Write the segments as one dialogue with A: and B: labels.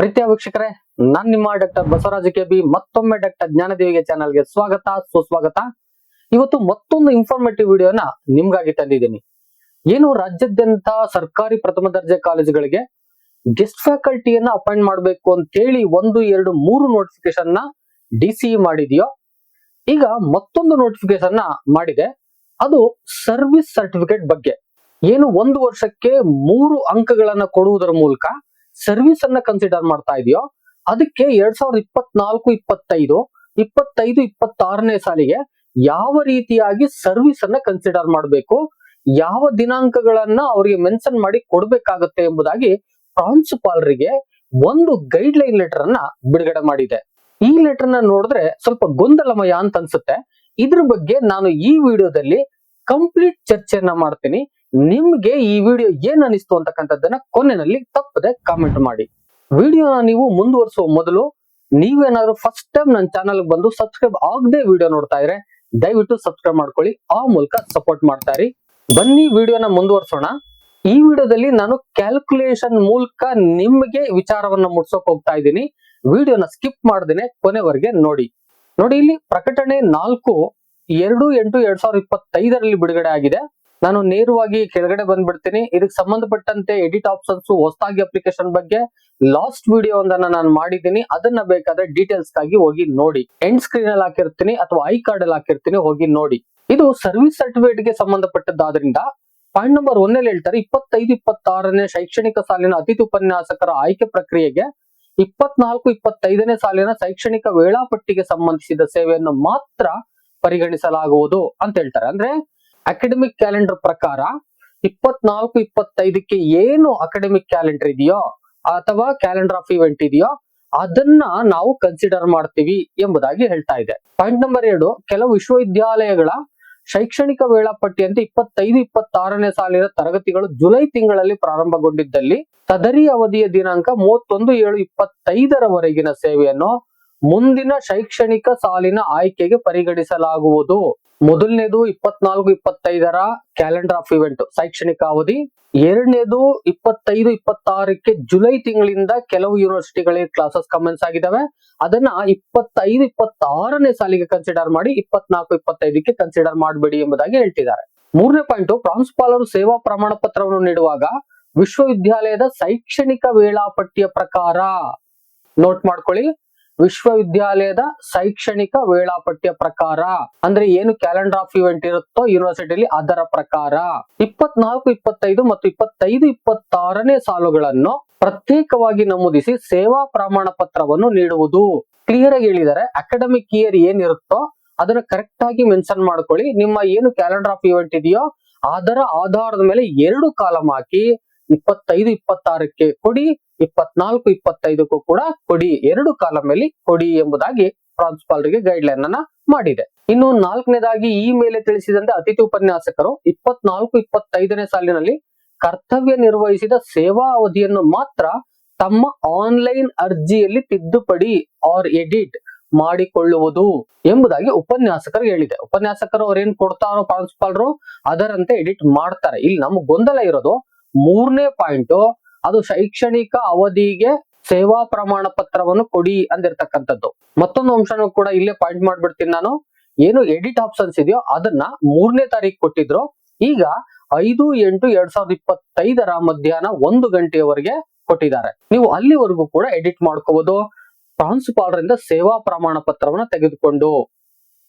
A: ಪ್ರೀತಿಯ ವೀಕ್ಷಕರೇ, ನಾನ್ ನಿಮ್ಮ ಡಾಕ್ಟರ್ ಬಸವರಾಜ ಕೆ ಬಿ ಮತ್ತೊಮ್ಮೆ ಡಾಕ್ಟರ್ ಜ್ಞಾನದೇವಿಗೆ ಚಾನಲ್ಗೆ ಸ್ವಾಗತ. ಸುಸ್ವಾಗತ. ಇವತ್ತು ಮತ್ತೊಂದು ಇನ್ಫಾರ್ಮೇಟಿವ್ ವಿಡಿಯೋನ ನಿಮ್ಗಾಗಿ ತಂದಿದ್ದೀನಿ. ಏನು ರಾಜ್ಯಾದ್ಯಂತ ಸರ್ಕಾರಿ ಪ್ರಥಮ ದರ್ಜೆ ಕಾಲೇಜುಗಳಿಗೆ ಗೆಸ್ಟ್ ಫ್ಯಾಕಲ್ಟಿಯನ್ನ ಅಪಾಯಿಂಟ್ ಮಾಡಬೇಕು ಅಂತೇಳಿ ಒಂದು, ಎರಡು, ಮೂರು ನೋಟಿಫಿಕೇಶನ್ನ ಡಿ ಸಿ ಮಾಡಿದೆಯೋ? ಈಗ ಮತ್ತೊಂದು ನೋಟಿಫಿಕೇಶನ್ನ ಮಾಡಿದೆ. ಅದು ಸರ್ವಿಸ್ ಸರ್ಟಿಫಿಕೇಟ್ ಬಗ್ಗೆ. ಏನು ಒಂದು ವರ್ಷಕ್ಕೆ ಮೂರು ಅಂಕಗಳನ್ನ ಕೊಡುವುದರ ಮೂಲಕ ಸರ್ವಿಸ್ ಅನ್ನ ಕನ್ಸಿಡರ್ ಮಾಡ್ತಾ ಇದೆಯೋ, ಅದಕ್ಕೆ ಎರಡ್ ಸಾವಿರದ ಇಪ್ಪತ್ನಾಲ್ಕು, ಇಪ್ಪತ್ತೈದು ಇಪ್ಪತ್ತೈದು, ಇಪ್ಪತ್ತಾರನೇ ಸಾಲಿಗೆ ಯಾವ ರೀತಿಯಾಗಿ ಸರ್ವಿಸ್ ಅನ್ನ ಕನ್ಸಿಡರ್ ಮಾಡಬೇಕು, ಯಾವ ದಿನಾಂಕಗಳನ್ನ ಅವರಿಗೆ ಮೆನ್ಷನ್ ಮಾಡಿ ಕೊಡ್ಬೇಕಾಗತ್ತೆ ಎಂಬುದಾಗಿ ಪ್ರಾಂಶುಪಾಲರಿಗೆ ಒಂದು ಗೈಡ್ ಲೈನ್ ಲೆಟರ್ ಅನ್ನ ಬಿಡುಗಡೆ ಮಾಡಿದೆ. ಈ ಲೆಟರ್ನ ನೋಡಿದ್ರೆ ಸ್ವಲ್ಪ ಗೊಂದಲಮಯ ಅಂತ ಅನ್ಸುತ್ತೆ. ಇದ್ರ ಬಗ್ಗೆ ನಾನು ಈ ವಿಡಿಯೋದಲ್ಲಿ ಕಂಪ್ಲೀಟ್ ಚರ್ಚೆಯನ್ನ ಮಾಡ್ತೀನಿ. ನಿಮ್ಗೆ ಈ ವಿಡಿಯೋ ಏನ್ ಅನಿಸ್ತು ಅಂತಕ್ಕಂಥದ್ದನ್ನ ಕೊನೆಯಲ್ಲಿ ತಪ್ಪದೆ ಕಾಮೆಂಟ್ ಮಾಡಿ. ವಿಡಿಯೋನ ನೀವು ಮುಂದುವರಿಸುವ ಮೊದಲು ನೀವೇನಾದ್ರೂ ಫಸ್ಟ್ ಟೈಮ್ ನನ್ನ ಚಾನಲ್ ಬಂದು ಸಬ್ಸ್ಕ್ರೈಬ್ ಆಗದೆ ವಿಡಿಯೋ ನೋಡ್ತಾ ಇದ್ರೆ ದಯವಿಟ್ಟು ಸಬ್ಸ್ಕ್ರೈಬ್ ಮಾಡ್ಕೊಳ್ಳಿ. ಆ ಮೂಲಕ ಸಪೋರ್ಟ್ ಮಾಡ್ತಾ ಇರಿ. ಬನ್ನಿ ವಿಡಿಯೋನ ಮುಂದುವರ್ಸೋಣ. ಈ ವಿಡಿಯೋದಲ್ಲಿ ನಾನು ಕ್ಯಾಲ್ಕುಲೇಷನ್ ಮೂಲಕ ನಿಮ್ಗೆ ವಿಚಾರವನ್ನ ಮುಟ್ಸೋಕ್ ಹೋಗ್ತಾ ಇದ್ದೀನಿ. ವಿಡಿಯೋನ ಸ್ಕಿಪ್ ಮಾಡ್ದೇನೆ ಕೊನೆವರೆಗೆ ನೋಡಿ. ನೋಡಿ, ಇಲ್ಲಿ ಪ್ರಕಟಣೆ ನಾಲ್ಕು ಎರಡು ಎಂಟು ಎರಡ್ ಸಾವಿರದ ಇಪ್ಪತ್ತೈದರಲ್ಲಿ ಬಿಡುಗಡೆ ಆಗಿದೆ. ನಾನು ನೇರವಾಗಿ ಕೆಳಗಡೆ ಬಂದ್ಬಿಡ್ತೀನಿ. ಇದಕ್ಕೆ ಸಂಬಂಧಪಟ್ಟಂತೆ ಎಡಿಟ್ ಆಪ್ಷನ್ಸ್ ಹೊಸದಾಗಿ ಅಪ್ಲಿಕೇಶನ್ ಬಗ್ಗೆ ಲಾಸ್ಟ್ ವಿಡಿಯೋ ಒಂದನ್ನ ನಾನು ಮಾಡಿದ್ದೀನಿ. ಅದನ್ನ ಬೇಕಾದ್ರೆ ಡೀಟೇಲ್ಸ್ಗಾಗಿ ಹೋಗಿ ನೋಡಿ. ಎಂಡ್ ಸ್ಕ್ರೀನ್ ಅಲ್ಲಿ ಹಾಕಿರ್ತೀನಿ ಅಥವಾ ಐ ಕಾರ್ಡ್ ಅಲ್ಲಿ ಹಾಕಿರ್ತೀನಿ, ಹೋಗಿ ನೋಡಿ. ಇದು ಸರ್ವಿಸ್ ಸರ್ಟಿಫಿಕೇಟ್ಗೆ ಸಂಬಂಧಪಟ್ಟದ್ದಾದ್ರಿಂದ ಪಾಯಿಂಟ್ ನಂಬರ್ ಒಂದೇಲಿ ಹೇಳ್ತಾರೆ, ಇಪ್ಪತ್ತೈದು, ಇಪ್ಪತ್ತಾರನೇ ಶೈಕ್ಷಣಿಕ ಸಾಲಿನ ಅತಿಥಿ ಉಪನ್ಯಾಸಕರ ಆಯ್ಕೆ ಪ್ರಕ್ರಿಯೆಗೆ ಇಪ್ಪತ್ನಾಲ್ಕು, ಇಪ್ಪತ್ತೈದನೇ ಸಾಲಿನ ಶೈಕ್ಷಣಿಕ ವೇಳಾಪಟ್ಟಿಗೆ ಸಂಬಂಧಿಸಿದ ಸೇವೆಯನ್ನು ಮಾತ್ರ ಪರಿಗಣಿಸಲಾಗುವುದು ಅಂತ ಹೇಳ್ತಾರೆ. ಅಂದ್ರೆ ಅಕಾಡೆಮಿಕ್ ಕ್ಯಾಲೆಂಡರ್ ಪ್ರಕಾರ ಇಪ್ಪತ್ನಾಲ್ಕು, ಇಪ್ಪತ್ತೈದಕ್ಕೆ ಏನು ಅಕಾಡೆಮಿಕ್ ಕ್ಯಾಲೆಂಡರ್ ಇದೆಯೋ ಅಥವಾ ಕ್ಯಾಲೆಂಡರ್ ಆಫ್ ಇವೆಂಟ್ ಇದೆಯೋ ಅದನ್ನ ನಾವು ಕನ್ಸಿಡರ್ ಮಾಡ್ತೀವಿ ಎಂಬುದಾಗಿ ಹೇಳ್ತಾ ಇದೆ. ಪಾಯಿಂಟ್ ನಂಬರ್ ಎರಡು, ಕೆಲವು ವಿಶ್ವವಿದ್ಯಾಲಯಗಳ ಶೈಕ್ಷಣಿಕ ವೇಳಾಪಟ್ಟಿಯಂತೆ ಇಪ್ಪತ್ತೈದು, ಇಪ್ಪತ್ತಾರನೇ ಸಾಲಿನ ತರಗತಿಗಳು ಜುಲೈ ತಿಂಗಳಲ್ಲಿ ಪ್ರಾರಂಭಗೊಂಡಿದ್ದಲ್ಲಿ ತದರಿ ಅವಧಿಯ ದಿನಾಂಕ ಮೂವತ್ತೊಂದು, ಏಳು, ಇಪ್ಪತ್ತೈದರವರೆಗಿನ ಸೇವೆಯನ್ನು ಮುಂದಿನ ಶೈಕ್ಷಣಿಕ ಸಾಲಿನ ಆಯ್ಕೆಗೆ ಪರಿಗಣಿಸಲಾಗುವುದು. ಮೊದಲನೇದು ಇಪ್ಪತ್ನಾಲ್ಕು, ಇಪ್ಪತ್ತೈದರ ಕ್ಯಾಲೆಂಡರ್ ಆಫ್ ಇವೆಂಟ್ ಶೈಕ್ಷಣಿಕ ಅವಧಿ. ಎರಡನೇದು ಇಪ್ಪತ್ತೈದು, ಇಪ್ಪತ್ತಾರಕ್ಕೆ ಜುಲೈ ತಿಂಗಳಿಂದ ಕೆಲವು ಯೂನಿವರ್ಸಿಟಿಗಳಿಗೆ ಕ್ಲಾಸಸ್ ಕಮೆನ್ಸ್ ಆಗಿದ್ದಾವೆ. ಅದನ್ನ ಇಪ್ಪತ್ತೈದು, ಇಪ್ಪತ್ತಾರನೇ ಸಾಲಿಗೆ ಕನ್ಸಿಡರ್ ಮಾಡಿ, ಇಪ್ಪತ್ನಾಲ್ಕು, ಇಪ್ಪತ್ತೈದಕ್ಕೆ ಕನ್ಸಿಡರ್ ಮಾಡಬೇಡಿ ಎಂಬುದಾಗಿ ಹೇಳ್ತಿದ್ದಾರೆ. ಮೂರನೇ ಪಾಯಿಂಟ್ ಪ್ರಾಂಶುಪಾಲರು ಸೇವಾ ಪ್ರಮಾಣ ಪತ್ರವನ್ನು ನೀಡುವಾಗ ವಿಶ್ವವಿದ್ಯಾಲಯದ ಶೈಕ್ಷಣಿಕ ವೇಳಾಪಟ್ಟಿಯ ಪ್ರಕಾರ ನೋಟ್ ಮಾಡ್ಕೊಳ್ಳಿ. ವಿಶ್ವವಿದ್ಯಾಲಯದ ಶೈಕ್ಷಣಿಕ ವೇಳಾಪಟ್ಟಿಯ ಪ್ರಕಾರ. ಅಂದ್ರೆ ಏನು ಕ್ಯಾಲೆಂಡರ್ ಆಫ್ ಇವೆಂಟ್ ಇರುತ್ತೋ ಯೂನಿವರ್ಸಿಟಿಯಲ್ಲಿ ಅದರ ಪ್ರಕಾರ. ಇಪ್ಪತ್ನಾಲ್ಕು, ಇಪ್ಪತ್ತೈದು ಮತ್ತು ಇಪ್ಪತ್ತೈದು, ಇಪ್ಪತ್ತಾರನೇ ಸಾಲುಗಳನ್ನು ಪ್ರತ್ಯೇಕವಾಗಿ ನಮೂದಿಸಿ ಸೇವಾ ಪ್ರಮಾಣ ಪತ್ರವನ್ನು ನೀಡುವುದು. ಕ್ಲಿಯರ್ ಆಗಿ ಹೇಳಿದರೆ ಅಕಾಡೆಮಿಕ್ ಇಯರ್ ಏನಿರುತ್ತೋ ಅದನ್ನ ಕರೆಕ್ಟ್ ಆಗಿ ಮೆನ್ಷನ್ ಮಾಡ್ಕೊಳ್ಳಿ. ನಿಮ್ಮ ಏನು ಕ್ಯಾಲೆಂಡರ್ ಆಫ್ ಇವೆಂಟ್ ಇದೆಯೋ ಅದರ ಆಧಾರದ ಮೇಲೆ ಎರಡು ಕಾಲಂ ಹಾಕಿ ಇಪ್ಪತ್ತೈದು, ಇಪ್ಪತ್ತಾರಕ್ಕೆ ಕೊಡಿ, ಇಪ್ಪತ್ನಾಲ್ಕು, ಇಪ್ಪತ್ತೈದಕ್ಕೂ ಕೂಡ ಕೊಡಿ. ಎರಡು ಕಾಲಮಲ್ಲಿ ಕೊಡಿ ಎಂಬುದಾಗಿ ಪ್ರಾಂಶುಪಾಲರಿಗೆ ಗೈಡ್ ಲೈನ್ ಅನ್ನ ಮಾಡಿದೆ. ಇನ್ನು ನಾಲ್ಕನೇದಾಗಿ ಈ ಮೇಲೆ ತಿಳಿಸಿದಂತೆ ಅತಿಥಿ ಉಪನ್ಯಾಸಕರು ಇಪ್ಪತ್ನಾಲ್ಕು, ಇಪ್ಪತ್ತೈದನೇ ಸಾಲಿನಲ್ಲಿ ಕರ್ತವ್ಯ ನಿರ್ವಹಿಸಿದ ಸೇವಾ ಅವಧಿಯನ್ನು ಮಾತ್ರ ತಮ್ಮ ಆನ್ಲೈನ್ ಅರ್ಜಿಯಲ್ಲಿ ತಿದ್ದುಪಡಿ ಆರ್ ಎಡಿಟ್ ಮಾಡಿಕೊಳ್ಳುವುದು ಎಂಬುದಾಗಿ ಉಪನ್ಯಾಸಕರು ಹೇಳಿದೆ. ಉಪನ್ಯಾಸಕರು ಅವ್ರೇನ್ ಕೊಡ್ತಾರೋ ಪ್ರಾಂಶುಪಾಲರು ಅದರಂತೆ ಎಡಿಟ್ ಮಾಡ್ತಾರೆ. ಇಲ್ಲಿ ನಮ್ಗೆ ಗೊಂದಲ ಇರೋದು ಮೂರನೇ ಪಾಯಿಂಟ್, ಅದು ಶೈಕ್ಷಣಿಕ ಅವಧಿಗೆ ಸೇವಾ ಪ್ರಮಾಣ ಪತ್ರವನ್ನು ಕೊಡಿ ಅಂದಿರ್ತಕ್ಕಂಥದ್ದು. ಮತ್ತೊಂದು ಅಂಶನೂ ಕೂಡ ಇಲ್ಲೇ ಪಾಯಿಂಟ್ ಮಾಡ್ಬಿಡ್ತೀನಿ ನಾನು. ಏನು ಎಡಿಟ್ ಆಪ್ಷನ್ಸ್ ಇದೆಯೋ ಅದನ್ನ ಮೂರನೇ ತಾರೀಕು ಕೊಟ್ಟಿದ್ರು. ಈಗ ಐದು ಎಂಟು ಎರಡ್ ಸಾವಿರದ ಇಪ್ಪತ್ತೈದರ ಮಧ್ಯಾಹ್ನ ಒಂದು ಗಂಟೆಯವರೆಗೆ ಕೊಟ್ಟಿದ್ದಾರೆ. ನೀವು ಅಲ್ಲಿವರೆಗೂ ಕೂಡ ಎಡಿಟ್ ಮಾಡ್ಕೋಬಹುದು ಪ್ರಾಂಶುಪಾಲರಿಂದ ಸೇವಾ ಪ್ರಮಾಣ ಪತ್ರವನ್ನ ತೆಗೆದುಕೊಂಡು.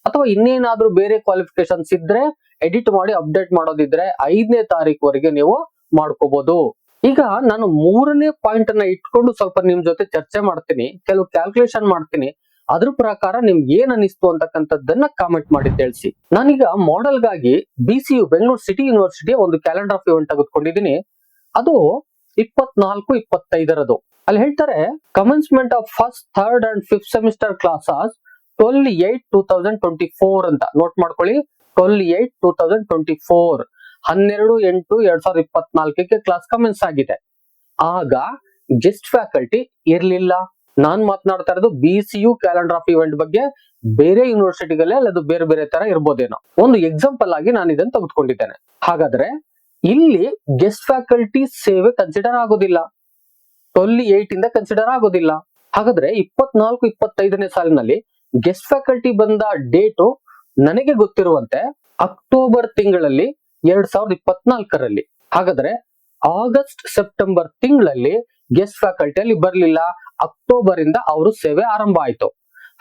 A: ಅಥವಾ ಇನ್ನೇನಾದ್ರೂ ಬೇರೆ ಕ್ವಾಲಿಫಿಕೇಶನ್ಸ್ ಇದ್ರೆ ಎಡಿಟ್ ಮಾಡಿ ಅಪ್ಡೇಟ್ ಮಾಡೋದಿದ್ರೆ ಐದನೇ ತಾರೀಕುವರೆಗೆ ನೀವು ಮಾಡ್ಕೋಬಹುದು ಈಗ ನಾನು ಮೂರನೇ ಪಾಯಿಂಟ್ ಅನ್ನ ಇಟ್ಕೊಂಡು ಸ್ವಲ್ಪ ನಿಮ್ ಜೊತೆ ಚರ್ಚೆ ಮಾಡ್ತೀನಿ, ಕೆಲವು ಕ್ಯಾಲ್ಕುಲೇಷನ್ ಮಾಡ್ತೀನಿ. ಅದ್ರ ಪ್ರಕಾರ ನಿಮ್ಗೆ ಏನ್ ಅನಿಸ್ತು ಅಂತಕ್ಕಂಥದ್ದನ್ನ ಕಾಮೆಂಟ್ ಮಾಡಿ ತಿಳಿಸಿ. ನಾನೀಗ ಮಾಡೆಲ್ಗಾಗಿ B C U Bengaluru city ಯೂನಿವರ್ಸಿಟಿಯ ಒಂದು ಕ್ಯಾಲೆಂಡರ್ ಆಫ್ ಇವೆಂಟ್ ತೆಗೆದುಕೊಂಡಿದ್ದೀನಿ. ಅದು ಇಪ್ಪತ್ನಾಲ್ಕು, ಇಪ್ಪತ್ತೈದರದು. ಅಲ್ಲಿ ಹೇಳ್ತಾರೆ commencement of first third and fifth semester classes twelve eight two thousand twenty four ಅಂತ. ನೋಟ್ ಮಾಡ್ಕೊಳ್ಳಿ twelve eight two thousand twenty four ಹನ್ನೆರಡು ಎಂಟು ಎರಡ್ ಸಾವಿರದ ಇಪ್ಪತ್ನಾಲ್ಕಕ್ಕೆ ಕ್ಲಾಸ್ ಕಮೆನ್ಸ್ ಆಗಿದೆ. ಆಗ ಗೆಸ್ಟ್ ಫ್ಯಾಕಲ್ಟಿ ಇರ್ಲಿಲ್ಲ. ನಾನ್ ಮಾತನಾಡ್ತಾ ಇರೋದು B C U calendar of event ಬಗ್ಗೆ ಬೇರೆ ಯೂನಿವರ್ಸಿಟಿಗಳೇ ಅದು ಬೇರೆ ಬೇರೆ ತರ ಇರ್ಬೋದೇನೋ. ಒಂದು ಎಕ್ಸಾಂಪಲ್ ಆಗಿ ನಾನು ಇದನ್ನು ತೆಗೆದುಕೊಂಡಿದ್ದೇನೆ. ಹಾಗಾದ್ರೆ ಇಲ್ಲಿ ಗೆಸ್ಟ್ ಫ್ಯಾಕಲ್ಟಿ ಸೇವೆ ಕನ್ಸಿಡರ್ ಆಗೋದಿಲ್ಲ. ಟ್ವೆಲ್ ಏಟ್ ಇಂದ ಕನ್ಸಿಡರ್ ಆಗೋದಿಲ್ಲ. ಹಾಗಾದ್ರೆ ಇಪ್ಪತ್ನಾಲ್ಕು, ಇಪ್ಪತ್ತೈದನೇ ಸಾಲಿನಲ್ಲಿ ಗೆಸ್ಟ್ ಫ್ಯಾಕಲ್ಟಿ ಬಂದ ಡೇಟು ನನಗೆ ಗೊತ್ತಿರುವಂತೆ ಅಕ್ಟೋಬರ್ ತಿಂಗಳಲ್ಲಿ ಎರಡ್ ಸಾವಿರದ ಇಪ್ಪತ್ನಾಲ್ಕರಲ್ಲಿ. ಹಾಗಾದ್ರೆ ಆಗಸ್ಟ್, ಸೆಪ್ಟೆಂಬರ್ ತಿಂಗಳಲ್ಲಿ ಗೆಸ್ಟ್ ಫ್ಯಾಕಲ್ಟಿಯಲ್ಲಿ ಬರಲಿಲ್ಲ. ಅಕ್ಟೋಬರ್ ಇಂದ ಅವರು ಸೇವೆ ಆರಂಭ ಆಯ್ತು.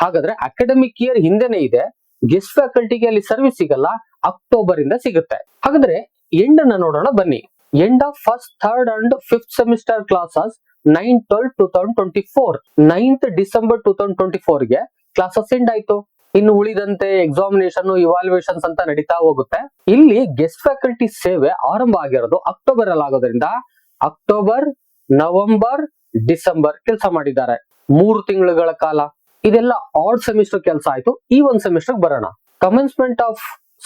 A: ಹಾಗಾದ್ರೆ ಅಕಾಡೆಮಿಕ್ ಇಯರ್ ಹಿಂದೆನೆ ಇದೆ. ಗೆಸ್ಟ್ ಫ್ಯಾಕಲ್ಟಿಗೆ ಅಲ್ಲಿ ಸರ್ವಿಸ್ ಸಿಗಲ್ಲ. ಅಕ್ಟೋಬರ್ ಇಂದ ಸಿಗುತ್ತೆ. ಹಾಗಾದ್ರೆ ಎಂಡ್ ಅನ್ನ ನೋಡೋಣ ಬನ್ನಿ. End of first third and fifth semester classes nine twelve two thousand twenty four ninth December two thousand twenty ಫೋರ್ಗೆ classes end ಆಯ್ತು. ಇನ್ನು ಉಳಿದಂತೆ ಎಕ್ಸಾಮಿನೇಷನ್ ಇವಾಲ್ಯೂಯೇಷನ್ಸ್ ಅಂತ ನಡೀತಾ ಹೋಗುತ್ತೆ. ಇಲ್ಲಿ ಗೆಸ್ಟ್ ಫ್ಯಾಕಲ್ಟಿ ಸೇವೆ ಆರಂಭ ಆಗಿರೋದು ಅಕ್ಟೋಬರ್ ಅಲ್ಲಿ ಆಗೋದ್ರಿಂದ ಅಕ್ಟೋಬರ್ ನವೆಂಬರ್ ಡಿಸೆಂಬರ್ ಕೆಲಸ ಮಾಡಿದ್ದಾರೆ. ಮೂರು ತಿಂಗಳುಗಳ ಕಾಲ. ಇದೆಲ್ಲ ಆರ್ಡ್ ಸೆಮಿಸ್ಟರ್ ಕೆಲಸ ಆಯ್ತು. ಈ ಒಂದ್ ಸೆಮಿಸ್ಟರ್ ಬರೋಣ. Commencement of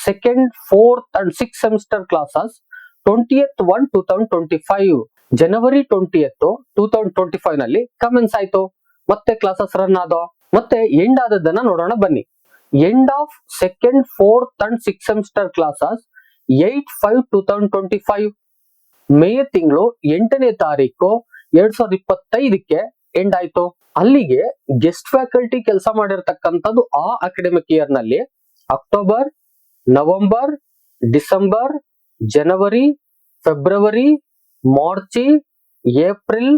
A: second fourth and six semester classes twentieth one two thousand twenty five January twentieth two thousand twenty ಫೈವ್ನಲ್ಲಿ commence ಆಯ್ತು. ಮತ್ತೆ ಕ್ಲಾಸಸ್ ರನ್ ಆದೋ ಮತ್ತೆ ಎಂಡ್ ಆದದ್ದನ್ನ ನೋಡೋಣ ಬನ್ನಿ. End of second fourth and six semester classes eight five two thousand twenty five May ತಿಂಗಳು ಎಂಟನೇ ತಾರೀಕು ಎರಡ್ ಸಾವಿರದ ಇಪ್ಪತ್ತೈದಕ್ಕೆ ಎಂಡ್ ಆಯ್ತು. ಅಲ್ಲಿಗೆ ಗೆಸ್ಟ್ ಫ್ಯಾಕಲ್ಟಿ ಕೆಲಸ ಮಾಡಿರ್ತಕ್ಕಂಥದ್ದು ಆ academic ಇಯರ್ನಲ್ಲಿ October November December January February March April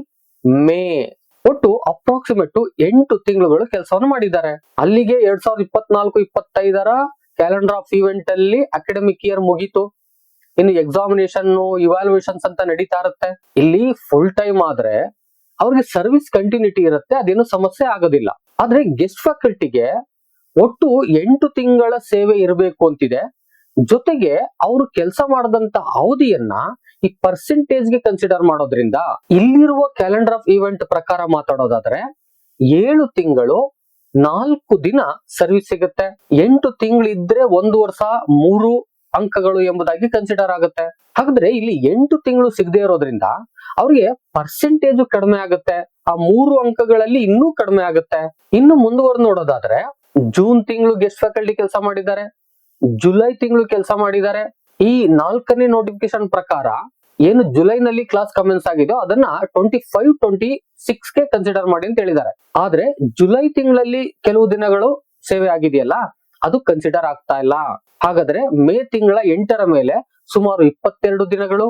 A: May ಒಟ್ಟು ಅಪ್ರಾಕ್ಸಿಮೇಟ್ ಎಂಟು ತಿಂಗಳುಗಳು ಕೆಲಸವನ್ನು ಮಾಡಿದ್ದಾರೆ. ಅಲ್ಲಿಗೆ ಎರಡ್ ಸಾವಿರದ ಇಪ್ಪತ್ನಾಲ್ಕು, ಇಪ್ಪತ್ತೈದರ ಕ್ಯಾಲೆಂಡರ್ ಆಫ್ ಈವೆಂಟ್ ಅಲ್ಲಿ ಅಕಾಡೆಮಿಕ್ ಇಯರ್ ಮುಗೀತು. ಇನ್ನು ಎಕ್ಸಾಮಿನೇಷನ್ ಇವಾಲ್ಯೂಷನ್ಸ್ ಅಂತ ನಡೀತಾ ಇರುತ್ತೆ. ಇಲ್ಲಿ ಫುಲ್ ಟೈಮ್ ಆದ್ರೆ ಅವ್ರಿಗೆ ಸರ್ವಿಸ್ ಕಂಟಿನ್ಯೂಟಿ ಇರುತ್ತೆ, ಅದೇನು ಸಮಸ್ಯೆ ಆಗೋದಿಲ್ಲ. ಆದ್ರೆ ಗೆಸ್ಟ್ ಫ್ಯಾಕಲ್ಟಿಗೆ ಒಟ್ಟು ಎಂಟು ತಿಂಗಳ ಸೇವೆ ಇರಬೇಕು ಅಂತಿದೆ. ಜೊತೆಗೆ ಅವರು ಕೆಲಸ ಮಾಡದಂತ ಅವಧಿಯನ್ನ ಈ ಪರ್ಸೆಂಟೇಜ್ಗೆ ಕನ್ಸಿಡರ್ ಮಾಡೋದ್ರಿಂದ ಇಲ್ಲಿರುವ ಕ್ಯಾಲೆಂಡರ್ ಆಫ್ ಇವೆಂಟ್ ಪ್ರಕಾರ ಮಾತಾಡೋದಾದ್ರೆ ಏಳು ತಿಂಗಳು ನಾಲ್ಕು ದಿನ ಸರ್ವಿಸ್ ಸಿಗುತ್ತೆ. ಎಂಟು ತಿಂಗಳಿದ್ರೆ ಒಂದು ವರ್ಷ ಮೂರು ಅಂಕಗಳು ಎಂಬುದಾಗಿ ಕನ್ಸಿಡರ್ ಆಗುತ್ತೆ. ಹಾಗಾದ್ರೆ ಇಲ್ಲಿ ಎಂಟು ತಿಂಗಳು ಸಿಗದೆ ಇರೋದ್ರಿಂದ ಅವ್ರಿಗೆ ಪರ್ಸೆಂಟೇಜ್ ಕಡಿಮೆ ಆಗುತ್ತೆ. ಆ ಮೂರು ಅಂಕಗಳಲ್ಲಿ ಇನ್ನೂ ಕಡಿಮೆ ಆಗುತ್ತೆ. ಇನ್ನು ಮುಂದುವರೆದು ನೋಡೋದಾದ್ರೆ ಜೂನ್ ತಿಂಗಳು ಗೆಸ್ಟ್ ಫ್ಯಾಕಲ್ಟಿ ಕೆಲಸ ಮಾಡಿದ್ದಾರೆ? ಜುಲೈ ತಿಂಗಳು ಕೆಲಸ ಮಾಡಿದ್ದಾರೆ. ಈ ನಾಲ್ಕನೇ ನೋಟಿಫಿಕೇಶನ್ ಪ್ರಕಾರ ಏನು ಜುಲೈನಲ್ಲಿ ಕ್ಲಾಸ್ ಕಮೆನ್ಸ್ ಆಗಿದೆಯೋ ಅದನ್ನ ಟ್ವೆಂಟಿ ಫೈವ್ ಟ್ವೆಂಟಿ ಸಿಕ್ಸ್ಗೆ ಕನ್ಸಿಡರ್ ಮಾಡಿ ಅಂತ ಹೇಳಿದ್ದಾರೆ. ಆದ್ರೆ ಜುಲೈ ತಿಂಗಳಲ್ಲಿ ಕೆಲವು ದಿನಗಳು ಸೇವೆ ಆಗಿದೆಯಲ್ಲ, ಅದು ಕನ್ಸಿಡರ್ ಆಗ್ತಾ ಇಲ್ಲ. ಹಾಗಾದ್ರೆ ಮೇ ತಿಂಗಳ ಎಂಟರ ಮೇಲೆ ಸುಮಾರು ಇಪ್ಪತ್ತೆರಡು ದಿನಗಳು,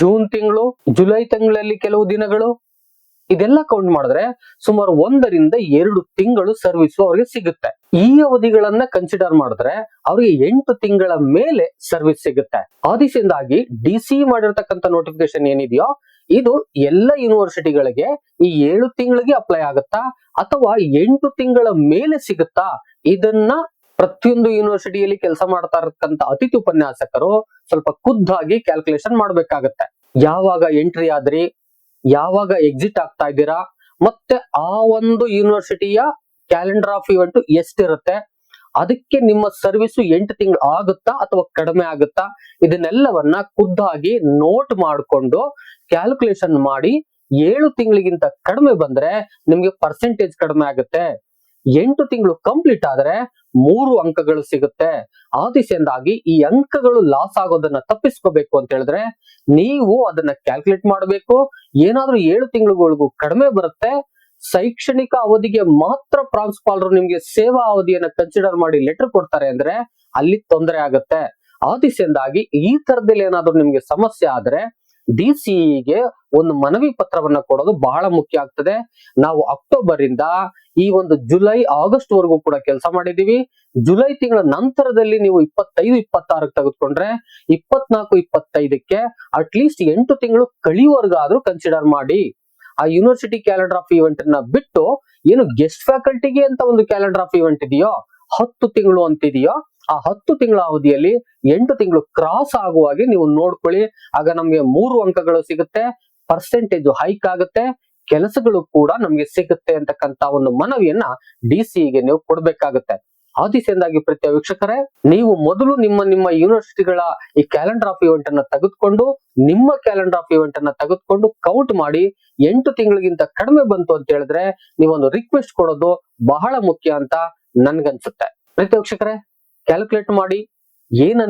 A: ಜೂನ್ ತಿಂಗಳು, ಜುಲೈ ತಿಂಗಳಲ್ಲಿ ಕೆಲವು ದಿನಗಳು ಇದೆಲ್ಲ ಕೌಂಟ್ ಮಾಡಿದ್ರೆ ಸುಮಾರು ಒಂದರಿಂದ ಎರಡು ತಿಂಗಳು ಸರ್ವಿಸ್ ಅವ್ರಿಗೆ ಸಿಗುತ್ತೆ. ಈ ಅವಧಿಗಳನ್ನ ಕನ್ಸಿಡರ್ ಮಾಡಿದ್ರೆ ಅವ್ರಿಗೆ ಎಂಟು ತಿಂಗಳ ಮೇಲೆ ಸರ್ವಿಸ್ ಸಿಗುತ್ತೆ. ಆದಿಸಿಂದಾಗಿ ಡಿ ಸಿ ಮಾಡಿರ್ತಕ್ಕಂಥ ನೋಟಿಫಿಕೇಶನ್ ಏನಿದೆಯೋ, ಇದು ಎಲ್ಲ ಯೂನಿವರ್ಸಿಟಿಗಳಿಗೆ ಈ ಏಳು ತಿಂಗಳಿಗೆ ಅಪ್ಲೈ ಆಗುತ್ತಾ, ಅಥವಾ ಎಂಟು ತಿಂಗಳ ಮೇಲೆ ಸಿಗುತ್ತಾ, ಇದನ್ನ ಪ್ರತಿಯೊಂದು ಯೂನಿವರ್ಸಿಟಿಯಲ್ಲಿ ಕೆಲಸ ಮಾಡ್ತಾ ಇರತಕ್ಕಂತ ಅತಿಥಿ ಉಪನ್ಯಾಸಕರು ಸ್ವಲ್ಪ ಖುದ್ದಾಗಿ ಕ್ಯಾಲ್ಕುಲೇಷನ್ ಮಾಡ್ಬೇಕಾಗತ್ತೆ. ಯಾವಾಗ ಎಂಟ್ರಿ ಆದ್ರಿ ಯಾವಾಗ ಎಕ್ಸಿಟ್ ಆಗ್ತಾ ಇದ್ದೀರಾ? ಮತ್ತೆ ಆ ಒಂದು ಯೂನಿವರ್ಸಿಟಿಯ ಕ್ಯಾಲೆಂಡರ್ ಆಫ್ ಇವೆಂಟ್ ಎಷ್ಟಿರುತ್ತೆ? ಅದಕ್ಕೆ ನಿಮ್ಮ ಸರ್ವಿಸ್ ಎಂಟು ತಿಂಗಳು ಆಗುತ್ತಾ ಅಥವಾ ಕಡಿಮೆ ಆಗುತ್ತಾ? ಇದನ್ನೆಲ್ಲವನ್ನ ಖುದ್ದಾಗಿ ನೋಟ್ ಮಾಡಿಕೊಂಡು ಕ್ಯಾಲ್ಕುಲೇಷನ್ ಮಾಡಿ ಏಳು ತಿಂಗಳಿಗಿಂತ ಕಡಿಮೆ ಬಂದ್ರೆ ನಿಮ್ಗೆ ಪರ್ಸೆಂಟೇಜ್ ಕಡಿಮೆ ಆಗುತ್ತೆ. ಎಂಟು ತಿಂಗಳು ಕಂಪ್ಲೀಟ್ ಆದ್ರೆ ಮೂರು ಅಂಕಗಳು ಸಿಗುತ್ತೆ. ಆ ದಿಸೆಯಿಂದಾಗಿ ಈ ಅಂಕಗಳು ಲಾಸ್ ಆಗೋದನ್ನ ತಪ್ಪಿಸ್ಕೋಬೇಕು ಅಂತ ಹೇಳಿದ್ರೆ ನೀವು ಅದನ್ನ ಕ್ಯಾಲ್ಕುಲೇಟ್ ಮಾಡಬೇಕು. ಏನಾದ್ರೂ ಏಳು ತಿಂಗಳುಗಳಿಗೂ ಕಡಿಮೆ ಬರುತ್ತೆ. ಶೈಕ್ಷಣಿಕ ಅವಧಿಗೆ ಮಾತ್ರ ಪ್ರಾಂಶುಪಾಲರು ನಿಮ್ಗೆ ಸೇವಾ ಅವಧಿಯನ್ನ ಕನ್ಸಿಡರ್ ಮಾಡಿ ಲೆಟರ್ ಕೊಡ್ತಾರೆ ಅಂದ್ರೆ ಅಲ್ಲಿ ತೊಂದರೆ ಆಗುತ್ತೆ. ಆ ದಿಸೆಯಿಂದಾಗಿ ಈ ತರದಲ್ಲಿ ಏನಾದ್ರೂ ನಿಮ್ಗೆ ಸಮಸ್ಯೆ ಆದ್ರೆ ಡಿ ಗೆ ಒಂದು ಮನವಿ ಪತ್ರವನ್ನ ಕೊಡೋದು ಬಹಳ ಮುಖ್ಯ ಆಗ್ತದೆ. ನಾವು ಅಕ್ಟೋಬರ್ ಇಂದ ಈ ಒಂದು ಜುಲೈ ಆಗಸ್ಟ್ ವರೆಗೂ ಕೂಡ ಕೆಲಸ ಮಾಡಿದೀವಿ ಜುಲೈ ತಿಂಗಳ ನಂತರದಲ್ಲಿ ನೀವು ಇಪ್ಪತ್ತೈದು, ಇಪ್ಪತ್ತಾರಕ್ಕೆ ತೆಗೆದುಕೊಂಡ್ರೆ ಇಪ್ಪತ್ನಾಲ್ಕು, ಇಪ್ಪತ್ತೈದಕ್ಕೆ ಅಟ್ ಲೀಸ್ಟ್ ಎಂಟು ತಿಂಗಳು ಕಳಿವರೆಗಾದ್ರೂ ಕನ್ಸಿಡರ್ ಮಾಡಿ. ಆ ಯೂನಿವರ್ಸಿಟಿ ಕ್ಯಾಲೆಂಡರ್ ಆಫ್ ಇವೆಂಟ್ನ ಬಿಟ್ಟು ಏನು ಗೆಸ್ಟ್ ಫ್ಯಾಕಲ್ಟಿಗೆ ಅಂತ ಒಂದು ಕ್ಯಾಲೆಂಡರ್ ಆಫ್ ಇವೆಂಟ್ ಇದೆಯೋ, ಹತ್ತು ತಿಂಗಳು ಅಂತಿದೆಯೋ, ಆ ಹತ್ತು ತಿಂಗಳ ಅವಧಿಯಲ್ಲಿ ಎಂಟು ತಿಂಗಳು ಕ್ರಾಸ್ ಆಗುವಾಗೆ ನೀವು ನೋಡ್ಕೊಳ್ಳಿ. ಆಗ ನಮ್ಗೆ ಮೂರು ಅಂಕಗಳು ಸಿಗುತ್ತೆ ಪರ್ಸೆಂಟೇಜ್ ಹೈಕ್ ಆಗುತ್ತೆ. ಕೆಲಸಗಳು ಕೂಡ ನಮ್ಗೆ ಸಿಗುತ್ತೆ ಅಂತಕ್ಕಂತ ಒಂದು ಮನವಿಯನ್ನ ಡಿ ಗೆ ನೀವು ಕೊಡಬೇಕಾಗುತ್ತೆ. ಆ ದಿಸೆಯಿಂದಾಗಿ ಪ್ರತಿ ವೀಕ್ಷಕರೇ, ನೀವು ಮೊದಲು ನಿಮ್ಮ ನಿಮ್ಮ ಯೂನಿವರ್ಸಿಟಿಗಳ ಈ ಕ್ಯಾಲೆಂಡರ್ ಆಫ್ ಇವೆಂಟ್ ಅನ್ನ ತೆಗೆದುಕೊಂಡು, ನಿಮ್ಮ ಕ್ಯಾಲೆಂಡರ್ ಆಫ್ ಇವೆಂಟ್ ಅನ್ನ ತೆಗೆದುಕೊಂಡು ಕೌಂಟ್ ಮಾಡಿ, ಎಂಟು ತಿಂಗಳಿಗಿಂತ ಕಡಿಮೆ ಬಂತು ಅಂತ ಹೇಳಿದ್ರೆ ನೀವೊಂದು ರಿಕ್ವೆಸ್ಟ್ ಕೊಡೋದು ಬಹಳ ಮುಖ್ಯ ಅಂತ ನನ್ಗನ್ಸುತ್ತೆ. ಪ್ರತಿ ವೀಕ್ಷಕರೇ ಕ್ಯಾಲ್ಕುಲೇಟ್ ಮಾಡಿ ಏನ್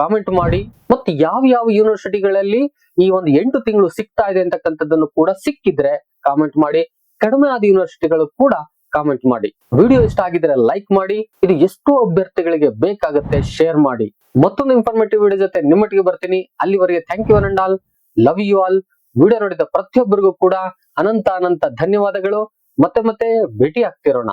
A: ಕಾಮೆಂಟ್ ಮಾಡಿ ಮತ್ತೆ ಯಾವ ಯಾವ ಯೂನಿವರ್ಸಿಟಿಗಳಲ್ಲಿ ಈ ಒಂದು ಎಂಟು ತಿಂಗಳು ಸಿಗ್ತಾ ಇದೆ ಅಂತಕ್ಕಂಥದ್ದನ್ನು ಕೂಡ ಸಿಕ್ಕಿದ್ರೆ ಕಾಮೆಂಟ್ ಮಾಡಿ. ಕಡಿಮೆ ಆದ ಯೂನಿವರ್ಸಿಟಿಗಳು ಕೂಡ ಕಾಮೆಂಟ್ ಮಾಡಿ. ವಿಡಿಯೋ ಇಷ್ಟ ಆಗಿದ್ರೆ ಲೈಕ್ ಮಾಡಿ. ಇದು ಎಷ್ಟು ಅಭ್ಯರ್ಥಿಗಳಿಗೆ ಬೇಕಾಗುತ್ತೆ ಶೇರ್ ಮಾಡಿ. ಮತ್ತೊಂದು ಇನ್ಫಾರ್ಮೇಟಿವ್ ವಿಡಿಯೋ ಜೊತೆ ನಿಮ್ಮೊಟ್ಟಿಗೆ ಬರ್ತೀನಿ. ಅಲ್ಲಿವರೆಗೆ thank you and all love you all video ನೋಡಿದ ಪ್ರತಿಯೊಬ್ಬರಿಗೂ ಕೂಡ ಅನಂತ ಅನಂತ ಧನ್ಯವಾದಗಳು. ಮತ್ತೆ ಮತ್ತೆ ಭೇಟಿ ಆಗ್ತಿರೋಣ